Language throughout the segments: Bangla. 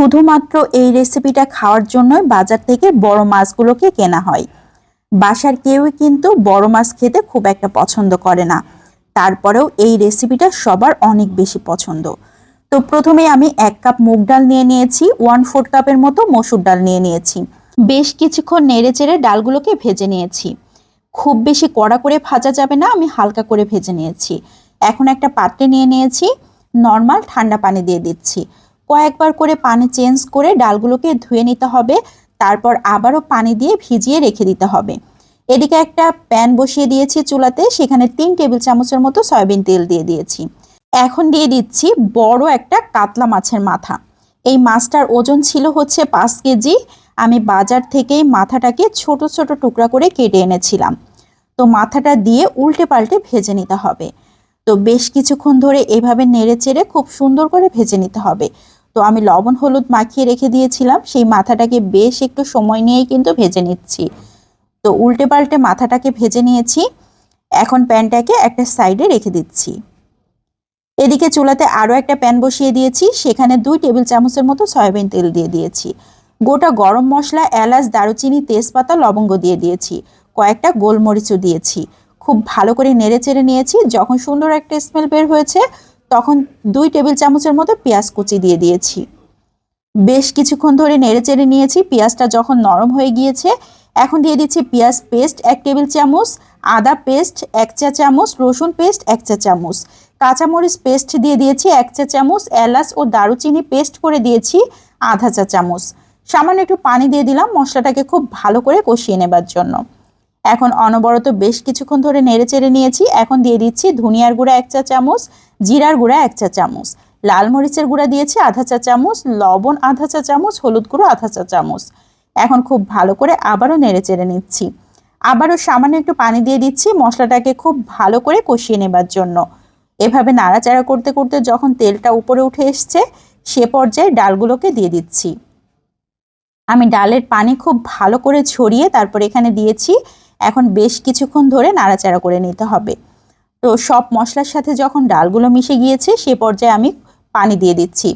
শুধুমাত্র এই রেসিপিটা খাওয়ার জন্যই বাজার থেকে বড় মাছগুলোকে কেনা হয়। বাসার কেউই কিন্তু বড় মাছ খেতে খুব একটা পছন্দ করে না। তারপরেও এই রেসিপিটা সবার অনেক বেশি পছন্দ। তো প্রথমে আমি এক কাপ মুগ ডাল নিয়ে নিয়েছি ওয়ান ফোর্থ কাপের মতো মসুর ডাল নিয়ে নিয়েছি। বেশ কিছুক্ষণ নেড়ে চেড়ে ডালগুলোকে ভেজে নিয়েছি। খুব বেশি কড়া করে ভাজা যাবে না, আমি হালকা করে ভেজে নিয়েছি। এখন একটা পাত্রে নিয়ে নিয়েছি, নর্মাল ঠান্ডা পানি দিয়ে দিচ্ছি। কয়েকবার করে পানি চেঞ্জ করে ডালগুলোকে ধুয়ে নিতে হবে, তারপর আবারও পানি দিয়ে ভিজিয়ে রেখে দিতে হবে। এদিকে একটা প্যান বসিয়ে দিয়েছি চুলাতে, সেখানে তিন টেবিল চামচের মতো সয়াবিন তেল দিয়ে দিয়েছি। এখন দিয়ে দিচ্ছি বড় একটা কাতলা মাছের মাথা। এই মাছটার ওজন ছিল হচ্ছে পাঁচ কেজি। আমি বাজার থেকেই মাথাটাকে ছোট ছোট টুকরা করে কেটে এনেছিলাম। তো মাথাটা দিয়ে উল্টে পাল্টে ভেজে নিতে হবে। তো বেশ কিছুক্ষণ ধরে এভাবে নেড়ে চেড়ে খুব সুন্দর করে ভেজে নিতে হবে। তো আমি লবণ, হলুদ মাখিয়ে রেখে দিয়েছিলাম। সেই মাথাটাকে বেশ একটু সময় নিয়েই কিন্তু ভেজে নিচ্ছি। তো উল্টে পাল্টে মাথাটাকে ভেজে নিয়েছি। এখন প্যানটাকে একটা সাইডে রেখে দিচ্ছি। এদিকে চুলাতে আরও একটা প্যান বসিয়ে দিয়েছি। সেখানে দুই টেবিল চামচের মতো সয়াবিন তেল দিয়ে দিয়েছি। গোটা গরম মশলা, এলাচ, দারুচিনি, তেজপাতা, লবঙ্গ দিয়ে দিয়েছি। কয়েকটা গোলমরিচও দিয়েছি। খুব ভালো করে নেড়ে চেড়ে নিয়েছি। যখন সুন্দর একটা স্মেল বের হয়েছে তখন দুই টেবিল চামচের মতো পেঁয়াজ কুচি দিয়ে দিয়েছি। বেশ কিছুক্ষণ ধরে নেড়ে চেড়ে নিয়েছি, পেঁয়াজটা যখন নরম হয়ে গিয়েছে, এখন দিয়ে দিচ্ছি পেঁয়াজ পেস্ট, এক টেবিল চামচ, আদা পেস্ট, এক চা চামচ, রসুন পেস্ট, এক চা চামচ। কাঁচামরিচ পেস্ট দিয়ে দিয়েছি এক চা চামচ, এলাচ ও দারুচিনি পেস্ট করে দিয়েছি আধা চা চামচ। সামান্য একটু পানি দিয়ে দিলাম মশলাটাকে খুব ভালো করে কষিয়ে নেবার জন্য। এখন অনবরত বেশ কিছুক্ষণ ধরে নেড়ে চেড়ে নিয়েছি। এখন দিয়ে দিচ্ছি ধনিয়ার গুঁড়া এক চা চামচ, জিরার গুঁড়া এক চা চামচ, লাল মরিচের গুঁড়া দিয়েছি আধা চা চামচ, লবণ আধা চা চামচ, হলুদ গুঁড়ো আধা চা চামচ। এখন খুব ভালো করে আবারও নেড়ে চেড়ে নিচ্ছি। আবারও সামান্য একটু পানি দিয়ে দিচ্ছি মশলাটাকে খুব ভালো করে কষিয়ে নেবার জন্য। এভাবে নাড়াচাড়া করতে করতে যখন তেলটা উপরে উঠে এসছে, সে পর্যায়ে ডালগুলোকে দিয়ে দিচ্ছি। আমি ডালের পানি খুব ভালো করে ছড়িয়ে তারপর এখানে দিয়েছি এখন বেশ কিছুক্ষণ ধরে নাড়াচাড়া করে নিতে হবে। তো সব মশলার সাথে যখন ডালগুলো মিশে গিয়েছে, সে পর্যায়ে আমি পানি দিয়ে দিচ্ছি।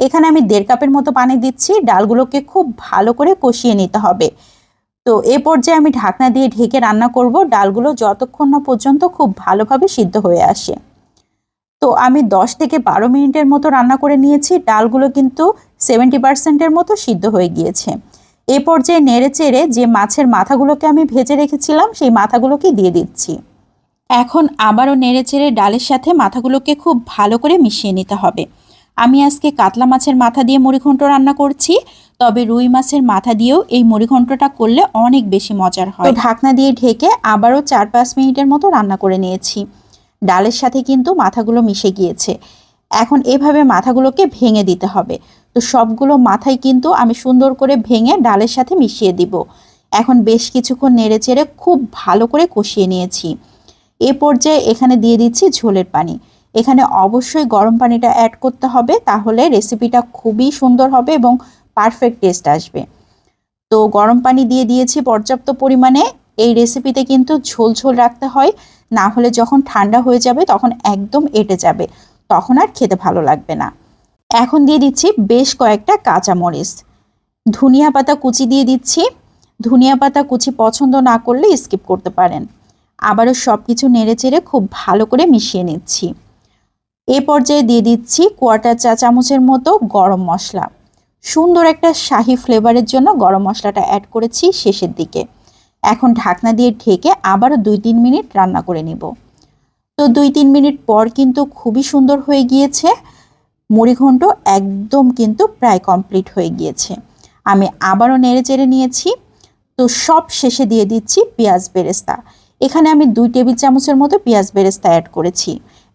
এখানে আমি দেড় কাপের মতো পানি দিচ্ছি। ডালগুলোকে খুব ভালো করে কষিয়ে নিতে হবে। তো এ পর্যায়ে আমি ঢাকনা দিয়ে ঢেকে রান্না করব। ডালগুলো যতক্ষণ না পর্যন্ত খুব ভালোভাবে সিদ্ধ হয়ে আসে। তো আমি 10 থেকে বারো মিনিটের মতো রান্না করে নিয়েছি। ডালগুলো কিন্তু সেভেন্টি পার্সেন্টের মতো সিদ্ধ হয়ে গিয়েছে। এ পর্যায়ে নেড়ে চেড়ে যে মাছের মাথাগুলোকে আমি ভেজে রেখেছিলাম, সেই মাথাগুলোকে দিয়ে দিচ্ছি। এখন আবারও নেড়ে চেড়ে ডালের সাথে মাথাগুলোকে খুব ভালো করে মিশিয়ে নিতে হবে। আমি আজকে কাতলা মাছের মাথা দিয়ে মুড়িঘণ্ট রান্না করছি, তবে রুই মাছের মাথা দিয়েও এই মুড়িঘণ্টটা করলে অনেক বেশি মজার হয়। ঢাকনা দিয়ে ঢেকে আবারও চার পাঁচ মিনিটের মতো রান্না করে নিয়েছি। ডালের সাথে কিন্তু মাথাগুলো মিশে গিয়েছে। এখন এভাবে মাথাগুলোকে ভেঙে দিতে হবে। তো সবগুলো মাথায় কিন্তু আমি সুন্দর করে ভেঙে ডালের সাথে মিশিয়ে দিব। এখন বেশ কিছুক্ষণ নেড়ে চেড়ে খুব ভালো করে কষিয়ে নিয়েছি। এ পর্যায়ে এখানে দিয়ে দিচ্ছি ঝোলের পানি। এখানে অবশ্যই গরম পানিটা অ্যাড করতে হবে, তাহলে রেসিপিটা খুবই সুন্দর হবে এবং পারফেক্ট টেস্ট আসবে। তো গরম পানি দিয়ে দিয়েছি পর্যাপ্ত পরিমাণে। এই রেসিপিতে কিন্তু ঝোল ঝোল রাখতে হয়, না হলে যখন ঠান্ডা হয়ে যাবে তখন একদম এটে যাবে। তখন আর খেতে ভালো লাগবে না। এখন দিয়ে দিচ্ছি বেশ কয়েকটা কাঁচামরিচ। ধনিয়া পাতা কুচি দিয়ে দিচ্ছি। ধনিয়া পাতা কুচি পছন্দ না করলে স্কিপ করতে পারেন। আবারও সব কিছু নেড়ে চেড়ে খুব ভালো করে মিশিয়ে নিচ্ছি। এ পর্যায়ে দিয়ে দিচ্ছি কোয়াটার চা চামচের মতো গরম মশলা। সুন্দর একটা শাহি ফ্লেভারের জন্য গরম মশলাটা অ্যাড করেছি শেষের দিকে। এখন ঢাকনা দিয়ে ঢেকে আবারও দুই তিন মিনিট রান্না করে নিব। তো দুই তিন মিনিট পর কিন্তু খুবই সুন্দর হয়ে গিয়েছে। মুড়িঘণ্ট একদম কিন্তু প্রায় কমপ্লিট হয়ে গিয়েছে। আমি আবারও নেড়ে চেড়ে নিয়েছি। তো সব শেষে দিয়ে দিচ্ছি পেঁয়াজ বেরেস্তা। এখানে আমি দুই টেবিল চামচের মতো পেঁয়াজ বেরেস্তা অ্যাড করেছি।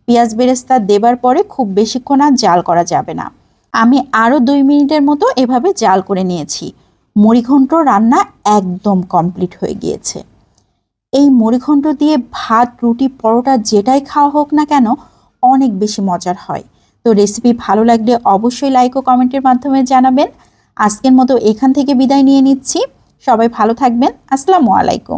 পেঁয়াজ বেরেস্তা দেবার পরে খুব বেশিক্ষণ আর জাল করা যাবে না। আমি আরও দুই মিনিটের মতো এভাবে জাল করে নিয়েছি। মুড়িঘণ্ট রান্না একদম কমপ্লিট হয়ে গিয়েছে। এই মুড়িঘণ্ট দিয়ে ভাত, রুটি, পরোটা যেটাই খাওয়া হোক না কেন, অনেক বেশি মজার হয়। তো রেসিপি ভালো লাগলে অবশ্যই লাইক ও কমেন্টের মাধ্যমে জানাবেন। আজকের মতো এখান থেকে বিদায় নিয়ে নিচ্ছি। সবাই ভালো থাকবেন। আসসালামু আলাইকুম।